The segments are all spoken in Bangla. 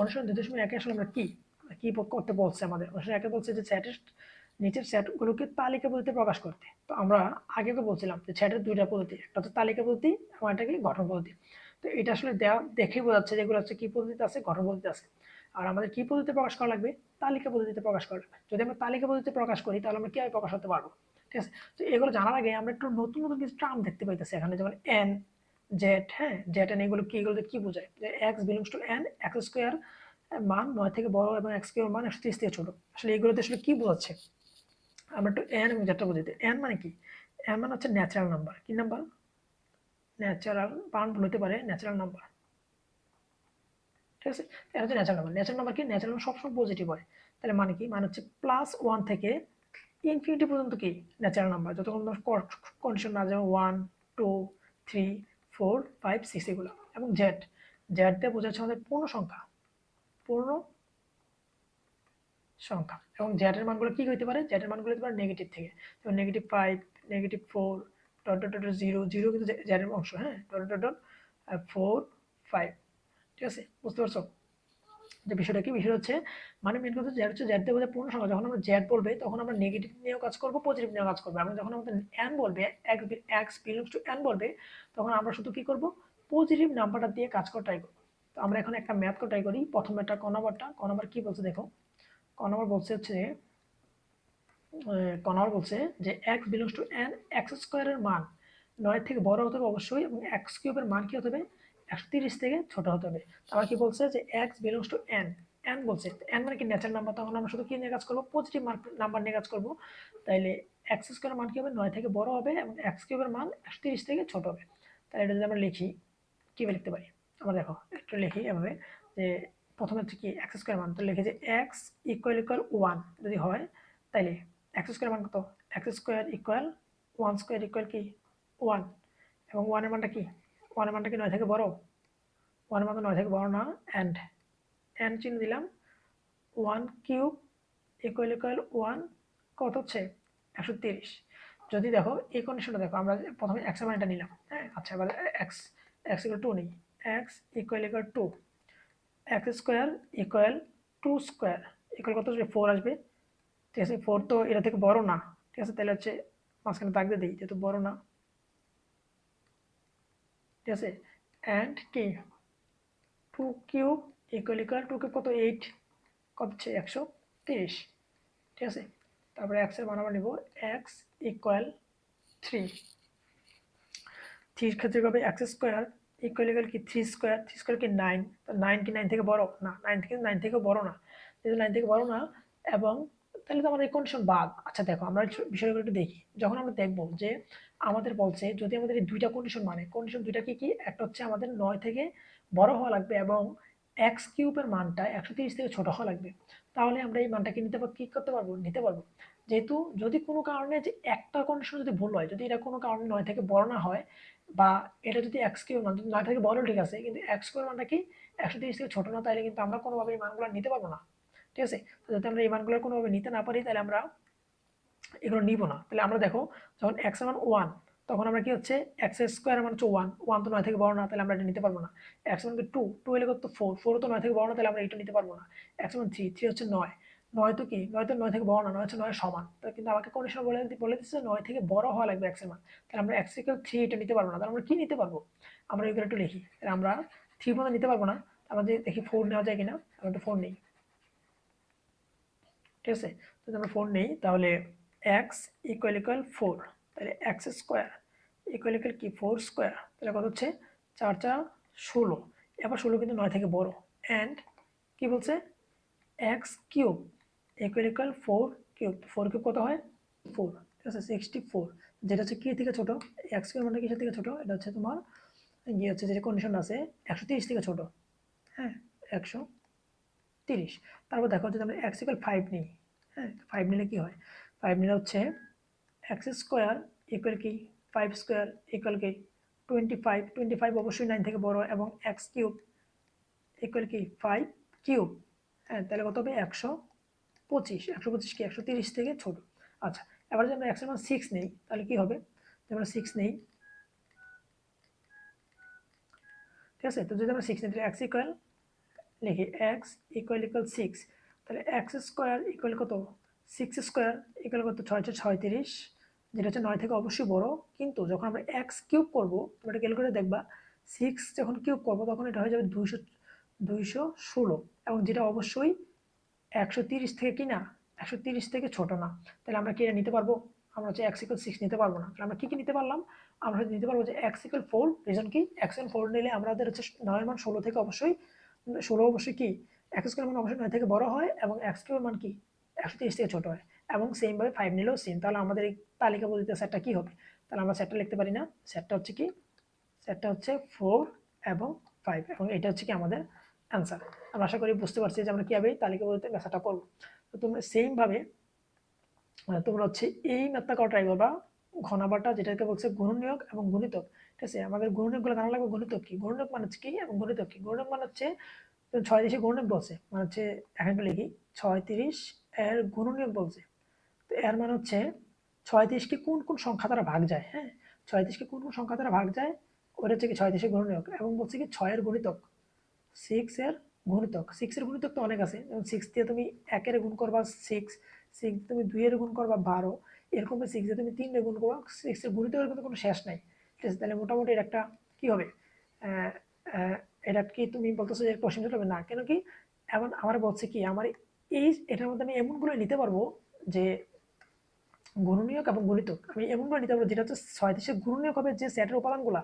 অনুসরণ দুই দশমিক একে আসলে আমরা কি? কি করতে বলছে আমাদের? অনুসরণ একে বলছে যে নিচের তালিকা পদ্ধতিতে প্রকাশ করতে। তো আমরা আগে তো বলছিলাম যে দুইটা পদ্ধতি, একটা তালিকা পদ্ধতি এবং একটা কি গঠন পদ্ধতি। তো এটা আসলে দেওয়া দেখেই বোঝাচ্ছে যে এগুলো হচ্ছে কি পদ্ধতিতে আছে, গঠন পদ্ধতিতে আছে। আর আমাদের কি পদ্ধতিতে প্রকাশ করা লাগবে? তালিকা পদ্ধতিতে প্রকাশ করা লাগবে। যদি আমরা তালিকা পদ্ধতিতে প্রকাশ করি, তাহলে আমরা কীভাবে প্রকাশ হতে পারব? ঠিক আছে? তো এগুলো জানার আগে আমরা একটু নতুন নতুন কিছু টার্ম দেখতে পাইতেছি। এখানে যেমন এন জেড হ্যাঁ? জেড এন এগুলো কি এগুলো কি বোঝায়? যে x belongs to N x square মান নয় থেকে বড় এবং এক্স স্কোয়ার মান একশো তিরিশ থেকে ছোটো। আসলে এগুলোতে আসলে কি বোঝাচ্ছে? আমরা একটু এন এবং জেডটা বুঝতে এন মানে কি? এন মানে হচ্ছে ন্যাচারাল নাম্বার কি নাম্বার ন্যাচারাল পান হতে পারে ন্যাচারাল নাম্বার ঠিক আছে? এটা হচ্ছে ন্যাচারাল নাম্বার ন্যাচারাল নাম্বার কি? ন্যাচারাল নাম্বার সবসময় পজিটিভ হয়। তাহলে মানে কি? মানে হচ্ছে প্লাস ওয়ান থেকে ইনফিনিটি পর্যন্ত কি? ন্যাচারাল নাম্বার যতক্ষণ কন্ডিশন না যেমন one two three four, five, six এগুলো এবং জেড। জেড দিয়ে বোঝাচ্ছে আমাদের পূর্ণ সংখ্যা পূর্ণ সংখ্যা। এবং জ্যাটের মানগুলো কী হইতে পারে? জ্যাটের মানগুলো হতে পারে নেগেটিভ থেকে। যেমন negative five negative four dot dot dot zero zero কিন্তু জ্যাটের অংশ হ্যাঁ? Dot dot dot four five ঠিক আছে? বুঝতে পারছ? যে বিষয়টা কি? বিষয় হচ্ছে মানে মেন কথা জ্যাড হচ্ছে জেড দিয়ে পূর্ণ সংখ্যা, যখন আমরা জ্যাড বলবে, তখন আমরা নেগেটিভ নিয়েও কাজ করব পজিটিভ নিয়েও কাজ করব। আমরা যখন আমাদের এন বলবে x x belongs to N বলবে, তখন আমরা শুধু কী করব? পজিটিভ নাম্বারটা দিয়ে কাজ করা ট্রাই করব। তো আমরা এখন একটা ম্যাথ করে ট্রাই করি। প্রথম একটা ক নাম্বারটা ক নাম্বার কী বলছে দেখো? ক নাম্বার বলছে হচ্ছে ক নাম্বার বলছে যে x belongs to N x স্কোয়ারের মান নয় থেকে বড় হতে হবে অবশ্যই, এবং এক্স কিউবের মান কী হতে হবে? একশো তিরিশ থেকে ছোট হতে হবে। আবার কি বলছে যে x belongs to N N বলছে এন মানে কি ন্যাচারাল নাম্বার তখন আমরা শুধু কি নিয়ে কাজ করব? পজিটিভ মার্ক নাম্বার নিয়ে কাজ করব। তাইলে এক্স স্কোয়ারের মান কী হবে? নয় থেকে বড় হবে এবং এক্স কিউবের মান একশো তিরিশ থেকে ছোট হবে। তাহলে এটা যদি আমরা লিখি কীভাবে লিখতে পারি? আমরা দেখো, একটু লিখি এভাবে যে প্রথমে হচ্ছে কি এক্স স্কোয়ার মান, তো লিখে যে এক্স ইকুয়াল ইকুয়াল ওয়ান যদি হয়, তাইলে এক্স স্কোয়ার মান কত? X square equal one square equal কি? ওয়ান এবং ওয়ানের মানটা কি? ওয়ানের মানটা কি নয় থেকে বড়? ওয়ানের মান নয় থেকে বড় না অ্যান্ড অ্যান্ড চিহ্ন দিলাম। One cube equal equal one কত হচ্ছে? একশো তিরিশ। যদি দেখো, এই কন্ডিশনটা দেখো, আমরা প্রথমে এক্সের মানটা নিলাম। হ্যাঁ আচ্ছা এবার এক্স এক্স ইকুয়াল টু নিই। X equal equal two x square equal two square equal কত আসবে? ফোর আসবে। ঠিক আছে ফোর তো এটা থেকে বড় না। ঠিক আছে, তাহলে হচ্ছে মাঝখানে দাগ দিয়ে দিই, যেহেতু বড় না। ঠিক আছে? অ্যান্ড কি two cube equal equal two cube কত? এইট কত হচ্ছে? একশো তিরিশ। ঠিক আছে? তারপরে এক্সের আমরা নেব এক্স ইকুয়াল থ্রি থ্রির ক্ষেত্রে কবে এক্স স্কোয়ার ইকুয়াল ইকুয়াল কি? থ্রি স্কোয়ার থ্রি স্কোয়ার কি? নাইন তো নাইন কি নাইন থেকে বড়? না নাইন থেকে নাইন থেকে বড় না। যেহেতু নাইন থেকে বড় না, এবং তাহলে তো আমাদের কন্ডিশন বাদ আচ্ছা দেখো, আমরা বিষয়গুলো একটু দেখি। যখন আমরা দেখব যে আমাদের বলছে, যদি আমাদের এই দুইটা কন্ডিশন মানে কন্ডিশন দুইটা কি কি? একটা হচ্ছে আমাদের নয় থেকে বড় হওয়া লাগবে এবং এক্স কিউবের মানটা একশো তিরিশ থেকে ছোটো হওয়া লাগবে। তাহলে আমরা এই মানটাকে নিতে পারব, কী করতে পারব? নিতে পারব। যেহেতু যদি কোনো কারণে যে একটা কন্ডিশন যদি ভুল হয়, যদি এটা কোনো কারণে নয় থেকে বড় না হয় বা এটা যদি এক্স কিউব মান নয় থেকে বড় ঠিক আছে, কিন্তু এক্স কিউবের মানটা কি একশো তিরিশ থেকে ছোটো না, তাহলে কিন্তু আমরা কোনোভাবে এই মানগুলো নিতে পারব না। ঠিক আছে? তো যদি আমরা এই মানগুলো কোনোভাবে নিতে না পারি, তাহলে আমরা এগুলো নিব না। তাহলে আমরা দেখো, যখন এক্স মান ওয়ান তখন আমরা কি হচ্ছে? এক্স স্কোয়ার মান হচ্ছে ওয়ান ওয়ান তো নয় থেকে বড় না, তাহলে আমরা এটা নিতে পারব না। এক্স মান টু টু এলে কত? ফোর ফোর তো নয় থেকে বড় না, তাহলে আমরা এটা নিতে পারব না। এক্স মান থ্রি থ্রি হচ্ছে নয়। নয় তো কি? নয় তো নয় থেকে বড় না, নয় হচ্ছে নয় সমান। তো কিন্তু আমাকে কন্ডিশন বলে বলে দিচ্ছে নয় থেকে বড় হওয়া লাগবে এক্সের মান। তাহলে আমরা এক্স ইকুয়াল থ্রি এটা নিতে পারব না। তাহলে আমরা কি নিতে পারব? আমরা এগুলো একটু লিখি। তাহলে আমরা থ্রি পর্যন্ত নিতে পারব না। আমাদের দেখি ফোর নেওয়া যায় কিনা আমরা একটু ফোর নেই। ঠিক আছে? যদি আমরা ফোর নেই, তাহলে এক্স ইকুয়াল ইকুয়াল ফোর তাহলে এক্স স্কোয়ার ইকুয়াল ইকুয়াল কি? ফোর স্কোয়ার তাহলে কত হচ্ছে? চার চার, ষোলো। এবার ষোলো কিন্তু নয় থেকে বড়। অ্যান্ড কি বলছে? X cube equal equal four cube four cube কত হয়? ফোর ঠিক আছে? সিক্সটি ফোর যেটা হচ্ছে কি থেকে ছোটো? এক্স কিউব মানে কিসের থেকে ছোটো? এটা হচ্ছে তোমার ইয়ে হচ্ছে যে কন্ডিশন আছে, একশো তিরিশ থেকে ছোটো। হ্যাঁ একশো তিরিশ। তারপর দেখো, যদি আমরা এক্স ইকুয়াল ফাইভ নিই হ্যাঁ ফাইভ নিলে কী হয়? ফাইভ নিলে হচ্ছে এক্স স্কোয়ার ইকুয়াল কি? ফাইভ স্কোয়ার ইকুয়াল কি? টোয়েন্টি ফাইভ টোয়েন্টি ফাইভ অবশ্যই নাইন থেকে বড় এবং এক্স কিউব ইকুয়াল কি? ফাইভ কিউব হ্যাঁ তাহলে কত হবে? একশো পঁচিশ। একশো পঁচিশ কি? একশো তিরিশ থেকে ছোটো। আচ্ছা এবার যদি আমরা একশো সিক্স নেই, তাহলে কী হবে? আমরা সিক্স নেই, ঠিক আছে? তো যদি আমরা সিক্স নিই, তাহলে এক্স ইকুয়াল লিখি এক্স ইকুয়াল ইকুয়াল সিক্স তাহলে এক্স স্কোয়ার ইকুয়াল কত? সিক্স স্কোয়ার ইকুয়াল কত ছয় ছয় ছয়ত্রিশ, যেটা হচ্ছে নয় থেকে অবশ্যই বড়। কিন্তু যখন আমরা এক্স কিউব করব তুমি এটা ক্যালকুলেট দেখবা সিক্স যখন কিউব করব, তখন এটা হয়ে যাবে দুইশো দুইশো ষোলো। এবং যেটা অবশ্যই একশো তিরিশ থেকে কি না? একশো তিরিশ থেকে ছোট না। তাহলে আমরা কি এটা নিতে পারব? আমরা হচ্ছে এক্স ইকুয়াল সিক্স নিতে পারব না। তাহলে আমরা কী কী নিতে পারলাম? আমরা হয়তো নিতে পারব যে এক্স ইকুয়াল ফোর রিজন কি? এক্স ইকুয়াল ফোর নিলে আমাদের হচ্ছে নয়ের মান ষোলো থেকে অবশ্যই, ষোলো অবশ্যই কি? এক্স স্কোয়ার মান অবশ্যই নয় থেকে বড় হয় এবং এক্স কিউবের মান কি? একশো তিরিশ থেকে ছোট হয় এবং সেমভাবে ফাইভ নিলেও সেম তাহলে আমাদের এই তালিকা বলতে সেটটা কী হবে? তাহলে আমরা সেটটা লিখতে পারি না। সেটটা হচ্ছে কি? সেটটা হচ্ছে ফোর এবং ফাইভ এবং এটা হচ্ছে কি আমাদের অ্যান্সার আমরা আশা করি বুঝতে পারছি যে আমরা কীভাবে তালিকা বলতে মেসাটা করব। তো তোমরা সেমভাবে তোমরা হচ্ছে এই ম্যাথটা করা ট্রাই করবা। ঘনাবাটা যেটাকে বলছে গুণনীয়ক এবং গণিতক। ঠিক আছে? আমাদের গুণনীয়কগুলো জানা লাগবে? গণিতক কি? গুণনীয়ক মানে হচ্ছে কি? এবং গণিতক কি? গুণনীয়ক মানে হচ্ছে ছয় তিরিশে গুণনীয়ক বলছে। মানে হচ্ছে এখানে লিখি। ছয় তিরিশ এর গুণনীয়ক বলছে। তো এর মানে হচ্ছে ছয় তিরিশকে কোন কোন সংখ্যা দ্বারা ভাগ যায়? হ্যাঁ ছয় তিরিশকে কোন কোন সংখ্যা দ্বারা ভাগ যায়? ওটা হচ্ছে কি ছয় তিরিশে গুণনীয়ক এবং বলছে কি ছয়ের গণিতক। সিক্স এর গুণিতক। সিক্সের গুণিতক তো অনেক আছে। যেমন সিক্স দিয়ে তুমি একের গুণ করবা সিক্স সিক্স তুমি দুইয়ের গুণ করবা বারো। এরকম সিক্স দিয়ে তুমি তিনটে গুণ করবা। সিক্সের গুণিতকের কিন্তু কোনো শেষ নাই। ঠিক আছে? তাহলে মোটামুটি একটা কী হবে? এটা কি তুমি বলতেছো যে কোশ্চেন হবে না, কেন কি এমন আমার বলছে কি, আমার এই এটার মধ্যে আমি এমনগুলো নিতে পারব যে গুণনীয়ক এবং গণিতক। আমি এমনগুলো নিতে পারব যেটা হচ্ছে ছয় তিরিশের গুণনীয়ক হবে যে সেটের উপাদানগুলো।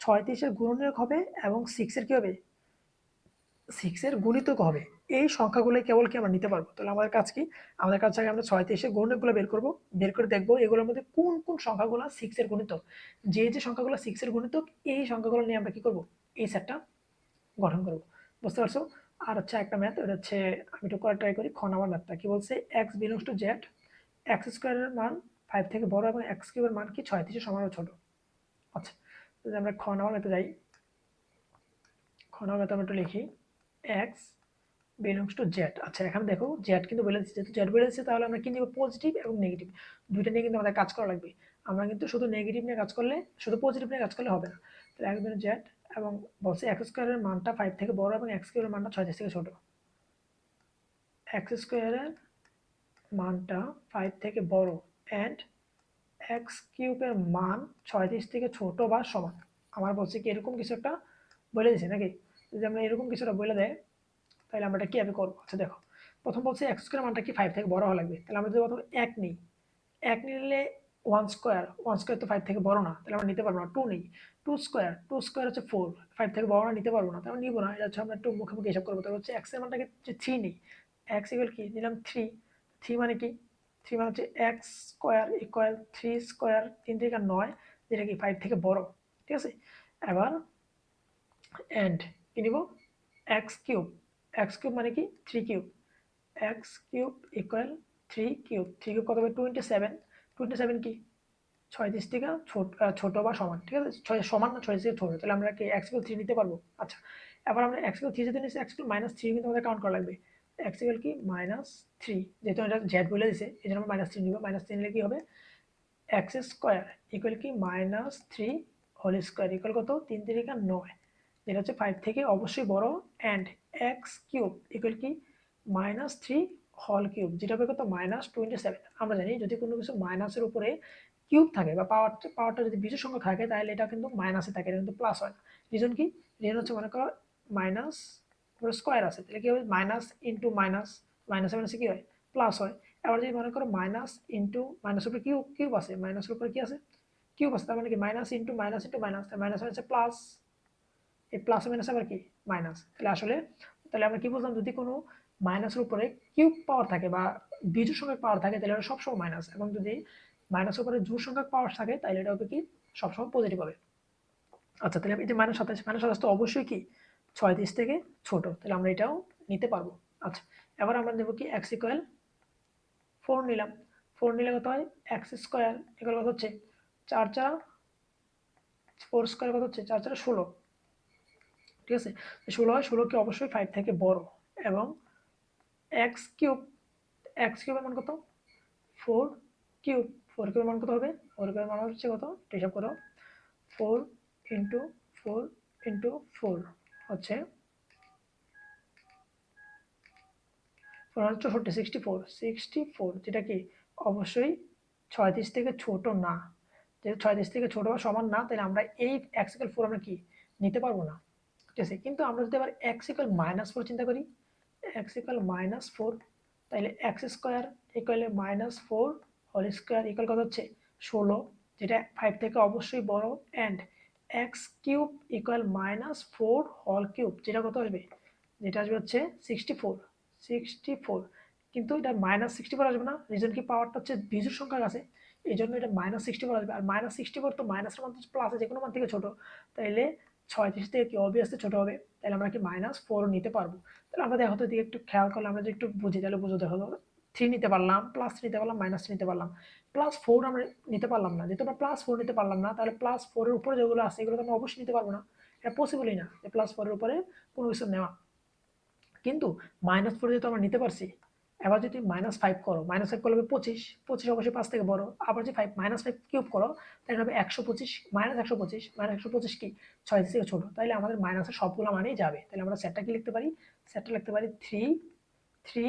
ছয় তিরিশের গুণনীয়ক হবে এবং সিক্সের কী হবে? সিক্সের গুণিতক হবে। এই সংখ্যাগুলো কেবল কি আমরা নিতে পারব? তাহলে আমাদের কাজ কি? আমাদের কাছে আমরা ছয় তেইশে গুণিতকগুলো বের করব, বের করে দেখব এগুলোর মধ্যে কোন কোন সংখ্যাগুলো সিক্সের গুণিতক। যে যে সংখ্যাগুলো সিক্সের গুণিতক, এই সংখ্যাগুলো নিয়ে আমরা কি করব? এই সেটটা গঠন করব। বুঝতে পারছ? আর হচ্ছে একটা ম্যাথ ওটা হচ্ছে আমি একটু করে ট্রাই করি, খ নাম্বার ম্যাথটা কি বলছে? X belongs to Z x স্কোয়ারের মান ফাইভ থেকে বড় এবং এক্স কিউবের মান কি? ছয় থেকে সমান ছোট। আচ্ছা যদি আমরা খ নাম্বার ম্যাথে যাই। খ নাম্বার ম্যাথে আমরা একটু লিখি। এক্স বিলংস টু জেড আচ্ছা এখানে দেখো জেড কিন্তু বলে দিচ্ছে। যেহেতু জেড দিচ্ছে, তাহলে আমরা কি নেব? পজিটিভ এবং নেগেটিভ দুইটা নিয়ে কিন্তু আমাদের কাজ করা লাগবে। আমরা কিন্তু শুধু নেগেটিভ নিয়ে কাজ করলে, শুধু পজিটিভ নিয়ে কাজ করলে হবে না। তাহলে এক্স বিলংস জেড এবং বলছে এক্স স্কোয়ারের মানটা ফাইভ থেকে বড় এবং এক্স কিউবের মানটা ছয় থেকে ছোট। এক্স স্কোয়ারের মানটা ফাইভ থেকে বড় অ্যান্ড এক্স কিউবের মান ছয়ত্রিশ থেকে ছোট বা সমান। আমার বলছে কি এরকম কিছু একটা বলে দিচ্ছে নাকি? যদি আমরা এরকম কিছুটা বলে দেয়, তাহলে আমরা এটা কীভাবে করব? আচ্ছা দেখো, প্রথম বলছে এক্স স্কোয়ার মানটা কি ফাইভ থেকে বড় হওয়া লাগবে? তাহলে আমরা যদি প্রথম এক নিই। এক নিলে ওয়ান স্কোয়ার ওয়ান স্কোয়ার তো ফাইভ থেকে বড় না, তাহলে আমরা নিতে পারব না টু নেই। টু স্কোয়ার টু স্কোয়ার হচ্ছে ফোর ফাইভ থেকে বড় না নিতে পারব না, তাহলে নিবো না, এটা হচ্ছে আমরা একটু মুখে মুখে হিসাব করব, তাহলে হচ্ছে এক্সের মানটাকে হচ্ছে থ্রি নেই। এক্স ইকুয়াল কি? নিলাম থ্রি থ্রি মানে কি? থ্রি মানে হচ্ছে x square equal three square তিন থেকে নয়, যেটা কি ফাইভ থেকে বড়, ঠিক আছে? এবার অ্যান্ড কি নিব? এক্স কিউব এক্স কিউব মানে কি? Three cube x cube equal three cube three cube কত হবে? টোয়েন্টি সেভেন টোয়েন্টি সেভেন কি? ছয়ত্রিশ থেকে ছোট বা সমান, ঠিক আছে? ছয়, সমান না ছয় থেকে ছোটো। তাহলে আমরা কি এক্স কিউব থ্রি নিতে পারব? আচ্ছা এবার আমরা এক্স কিউব থ্রি যদি নিচ্ছি এক্স কিউব মাইনাস থ্রি কিন্তু আমাদের কাউন্ট করা লাগবে। এক্স ইকুয়াল কি? মাইনাস থ্রি যেহেতু এটা জেড বলে দিছে, এই জন্য আমরা মাইনাস থ্রি নিব। মাইনাস থ্রি নিলে কি হবে? এক্স স্কোয়ার ইকুয়াল কি? Minus three whole square equal কত? তিন তিরিকা নয়। যেটা হচ্ছে ফাইভ থেকে অবশ্যই বড়। অ্যান্ড এক্স কিউব ইকুয়াল কি? মাইনাস থ্রি হল কিউব যেটা হবে কত মাইনাস টোয়েন্টি সেভেন আমরা জানি যদি কোনো কিছু মাইনাসের উপরে কিউব থাকে বা পাওয়ার পাওয়ারটা যদি বিজয় সংখ্যা থাকে, তাহলে এটা কিন্তু মাইনাসে থাকে, এটা কিন্তু প্লাস হয় না। রিজন কি? রিজন হচ্ছে মনে করো মাইনাস স্কোয়ার আছে, তাহলে কি হবে? মাইনাস ইন্টু মাইনাস মাইনাসে মাইনাসে কী হয়? প্লাস হয়। এবার যদি মনে করো মাইনাস ইন্টু মাইনাসের উপরে কিউব কিউব আছে মাইনাসের উপরে কি আছে? কিউব আছে, তার মানে কি? Minus into minus into minus minus হচ্ছে প্লাস এই প্লাস মাইনাস আবার কি? মাইনাস তাহলে আসলে, তাহলে আমরা কি বুঝলাম যদি কোনো মাইনাসের উপরে কিউব পাওয়ার থাকে বা বিজু সংখ্যক পাওয়ার থাকে, তাহলে এটা সবসময় মাইনাস এবং যদি মাইনাসের উপরে জোর সংখ্যক পাওয়ার থাকে, তাহলে এটা হবে কি সবসময় পজিটিভ হবে আচ্ছা তাহলে যে মাইনাস সাতাশ মাইনাস সাতাশ তো অবশ্যই কি? ছয়ত্রিশ থেকে ছোট, তাহলে আমরা এটাও নিতে পারব। আচ্ছা এবার আমরা নেব কি এক্স ইকুয়াল ফোর নিলাম। ফোর নিলে কত হয়? এক্স স্কোয়ার এগুলো কত হচ্ছে? চার চার ফোর স্কোয়ার কত হচ্ছে? চার চার ষোলো। ঠিক আছে? ষোলো হয় ষোলো কি অবশ্যই ফাইভ থেকে বড় এবং এক্স কিউব এক্স কিউবের মান কত? ফোর কিউব ফোর কিউবের মান কত হবে? ফোর কিউবের মান হচ্ছে কত? হিসাব করো। Four into four into four হচ্ছে ফোর হান্ড্রেড চৌষট্টি সিক্সটি ফোর সিক্সটি ফোর যেটা কি? অবশ্যই ছয়ত্রিশ থেকে ছোট না। যেহেতু ছয়ত্রিশ থেকে ছোট বা সমান না, তাহলে আমরা এই এক্স ইকাল ফোর আমরা কি? নিতে পারব না। ঠিক আছে? কিন্তু আমরা যদি আবার এক্স ইকাল মাইনাস ফোর চিন্তা করি এক্স ইকাল মাইনাস ফোর তাহলে x square ইকুয়ালে minus four whole square equal কত হচ্ছে? ষোলো, যেটা ফাইভ থেকে অবশ্যই বড়। And x cube equal minus four whole cube, যেটা কত আসবে? যেটা আসবে হচ্ছে সিক্সটি ফোর সিক্সটি ফোর কিন্তু এটা মাইনাস সিক্সটি ফোর আসবে না রিজন কি পাওয়ারটা হচ্ছে বিজুর সংখ্যার কাছে এই জন্য এটা মাইনাস সিক্সটি ফোর আসবে। আর মাইনাস সিক্সটি ফোর তো মাইনাসের মান প্লাসে যে কোনো মান থেকে ছোটো। তাইলে ছয়ত্রিশ থেকে কি অবভিয়াসলি ছোটো হবে, তাহলে আমরা কি মাইনাস ফোরও নিতে পারব? তাহলে আমরা দেখো তো দিকে একটু খেয়াল করলে আমরা যদি একটু বুঝি তাহলে বুঝো দেখো থ্রি নিতে পারলাম প্লাস নিতে পারলাম মাইনাস নিতে পারলাম। প্লাস ফোর আমরা নিতে পারলাম না, যেহেতু আমরা প্লাস ফোর নিতে পারলাম না, তাহলে প্লাস ফোরের উপরে যেগুলো আছে, এগুলো তো আমরা অবশ্যই নিতে পারব না। এটা পসিবলই না যে প্লাস ফোরের উপরে কোনো কিছু নেওয়া। কিন্তু মাইনাস ফোর যেহেতু আমরা নিতে পারছি এবার যদি মাইনাস ফাইভ করো মাইনাস ফাইভ করলে হবে পঁচিশ পঁচিশ অবশ্যই পাঁচ থেকে বড়। আবার যদি ফাইভ মাইনাস ফাইভ কিউব করো, তাহলে হবে একশো পঁচিশ মাইনাস একশো পঁচিশ মাইনাস একশো পঁচিশ কি? ছয় থেকে ছোটো। তাহলে আমাদের মাইনাসের সবগুলো মানেই যাবে। তাহলে আমরা সেটটা কি লিখতে পারি? সেটটা লিখতে পারি থ্রি থ্রি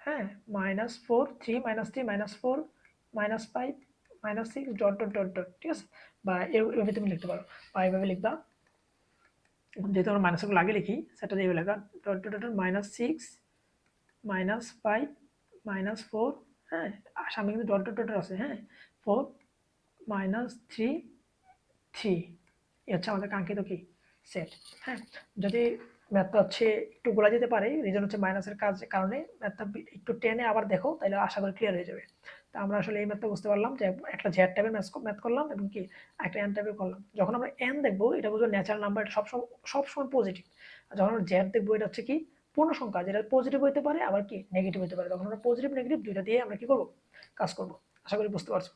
হ্যাঁ minus four three minus three minus four minus five minus six dot dot dot dot ঠিক আছে? বা এভাবে তুমি লিখতে পারো। বা এভাবে লিখবা। যেহেতু আমরা মাইনাসগুলো আগে লিখি সেটা দিয়ে লেখা dot dot dot minus six minus five minus four হ্যাঁ সামনে কিন্তু ডট ডট ডট আছে হ্যাঁ ফোর মাইনাস থ্রি থ্রি এ হচ্ছে আমাদের কাঙ্ক্ষিত কি? সেট হ্যাঁ যদি ম্যাথটা হচ্ছে একটু গোলা যেতে পারে রিজন হচ্ছে মাইনাসের কাজ, কারণে ম্যাথটা একটু টেনে আবার দেখো তাহলে আশা করি ক্লিয়ার হয়ে যাবে। তা আমরা আসলে এই ম্যাথটা বুঝতে পারলাম যে একটা জ্যাড টাইপের ম্যাথ ম্যাথ করলাম এবং কি, একটা এন টাইপের করলাম। যখন আমরা এন দেখব, এটা বুঝব ন্যাচারাল নাম্বার এটা সবসময় সবসময় পজিটিভ আর যখন আমরা জ্যাড দেখব, এটা হচ্ছে কি পূর্ণ সংখ্যা যেটা পজিটিভ হতে পারে, আবার কি নেগেটিভ হতে পারে? তখন আমরা পজিটিভ নেগেটিভ দুইটা দিয়ে আমরা কি করব? কাজ করব। আশা করি বুঝতে পারছ।